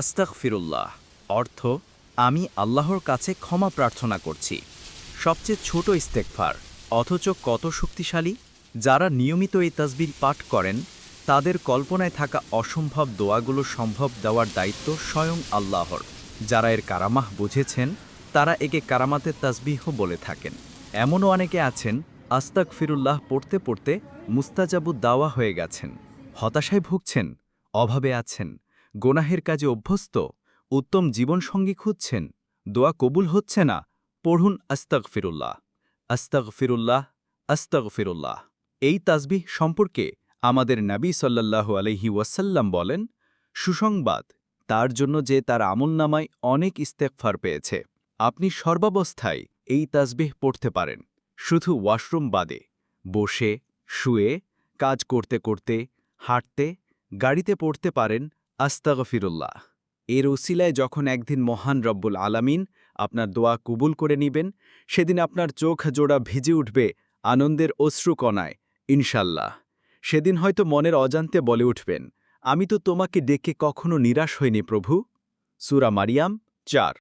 আস্তাক ফিরুল্লাহ অর্থ, আমি আল্লাহর কাছে ক্ষমা প্রার্থনা করছি। সবচেয়ে ছোট ইস্তেকফার অথচ কত শক্তিশালী, যারা নিয়মিত এই তসবির পাঠ করেন, তাদের কল্পনায় থাকা অসম্ভব দোয়াগুলো সম্ভব দেওয়ার দায়িত্ব স্বয়ং আল্লাহর। যারা এর কারামাহ বুঝেছেন, তারা একে কারামাতের তাসবিহ বলে থাকেন। এমনও অনেকে আছেন আস্তাক ফিরুল্লাহ পড়তে পড়তে মুস্তাজাবু দাওয়া হয়ে গেছেন। হতাশায় ভুগছেন, অভাবে আছেন। গোনাহের কাজে অভ্যস্ত, উত্তম জীবনসঙ্গী খুঁজছেন, দোয়া কবুল হচ্ছে না, পড়ুন আস্তাক ফিরুল্লাহ আস্তাক ফিরুল্লাহ আস্তাক ফিরুল্লাহ এই তাজবিহ সম্পর্কে আমাদের নাবী সাল্লাল্লাহু আলহি ওয়াসাল্লাম বলেন, সুসংবাদ, তার জন্য যে তার আমলনামায় অনেক ইস্তেকফার পেয়েছে। আপনি সর্বাবস্থায় এই তাসবিহ পড়তে পারেন, শুধু ওয়াশরুম বাদে, বসে, শুয়ে, কাজ করতে করতে, হাঁটতে, গাড়িতে পড়তে পারেন আস্তাগফিরুল্লাহ। এর ওসিলায় যখন একদিন মহান রব্বুল আলামিন আপনার দোয়া কবুল করে নিবেন, সেদিন আপনার চোখ জোড়া ভিজে উঠবে আনন্দের অশ্রুকণায় ইনশাল্লাহ। সেদিন হয়তো মনের অজান্তে বলে উঠবেন, আমি তো তোমাকে ডেকে কখনো নিরাশ হইনি প্রভু। সুরা মারিয়াম চার।